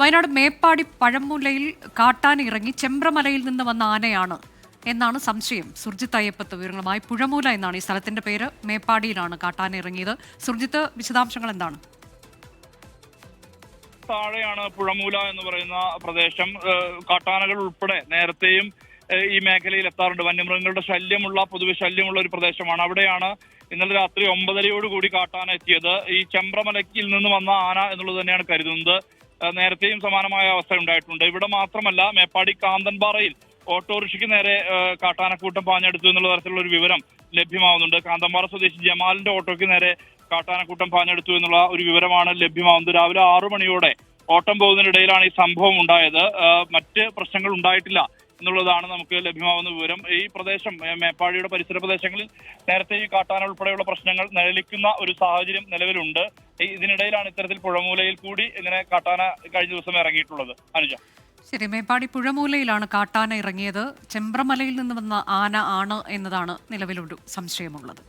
വയനാട് മേപ്പാടി പഴമുലയിൽ കാട്ടാനിറങ്ങി ചെമ്പ്രമലയിൽ നിന്ന് വന്ന ആനയാണ് എന്നാണ് സംശയം. സുർജിത്ത് അയ്യപ്പത്ത് വിവരങ്ങളുമായി പുഴമൂല എന്നാണ് ഈ സ്ഥലത്തിന്റെ പേര്. മേപ്പാടിയിലാണ് കാട്ടാനിറങ്ങിയത് സുർജിത്ത് വിശദാംശങ്ങൾ എന്താണ്? താഴെയാണ് പുഴമൂല എന്ന് പറയുന്ന പ്രദേശം. കാട്ടാനകൾ ഉൾപ്പെടെ നേരത്തെയും ഈ മേഖലയിൽ എത്താറുണ്ട്. വന്യമൃഗങ്ങളുടെ ശല്യമുള്ള പൊതുവെ ശല്യമുള്ള ഒരു പ്രദേശമാണ്. അവിടെയാണ് ഇന്നലെ രാത്രി ഒമ്പതരയോടുകൂടി കാട്ടാന എത്തിയത്. ഈ ചെമ്പ്രമലയ്ക്കിൽ നിന്ന് വന്ന ആന എന്നുള്ളത് തന്നെയാണ് കരുതുന്നത്. നേരത്തെയും സമാനമായ അവസ്ഥ ഉണ്ടായിട്ടുണ്ട്. ഇവിടെ മാത്രമല്ല മേപ്പാടി കാന്തൻപാറയിൽ ഓട്ടോറിക്ഷയ്ക്ക് നേരെ കാട്ടാനക്കൂട്ടം പാഞ്ഞെടുത്തു എന്നുള്ള തരത്തിലുള്ള ഒരു വിവരം ലഭ്യമാവുന്നുണ്ട്. കാന്തൻപാറ സ്വദേശി ജമാലിന്റെ ഓട്ടോയ്ക്ക് നേരെ കാട്ടാനക്കൂട്ടം പാഞ്ഞെടുത്തു എന്നുള്ള ഒരു വിവരമാണ് ലഭ്യമാവുന്നത്. രാവിലെ ആറു മണിയോടെ ഓട്ടം പോകുന്നതിനിടയിലാണ് ഈ സംഭവം ഉണ്ടായത്. മറ്റ് പ്രശ്നങ്ങൾ ഉണ്ടായിട്ടില്ല എന്നുള്ളതാണ് നമുക്ക് ലഭ്യമാവുന്ന വിവരം. ഈ പ്രദേശം മേപ്പാടിയുടെ പരിസര പ്രദേശങ്ങളിൽ നേരത്തെ ഈ കാട്ടാന ഉൾപ്പെടെയുള്ള പ്രശ്നങ്ങൾ നിലനിൽക്കുന്ന ഒരു സാഹചര്യം നിലവിലുണ്ട്. ഇതിനിടയിലാണ് ഇത്തരത്തിൽ പുഴമൂലയിൽ കൂടി ഇങ്ങനെ കാട്ടാന കഴിഞ്ഞ ദിവസം ഇറങ്ങിയിട്ടുള്ളത്. അനുജ. ശരി മേപ്പാടി പുഴമൂലയിലാണ് കാട്ടാന ഇറങ്ങിയത്. ചെമ്പ്രമലയിൽ നിന്ന് വന്ന ആന ആണ് എന്നതാണ് നിലവിലൊരു സംശയമുള്ളത്.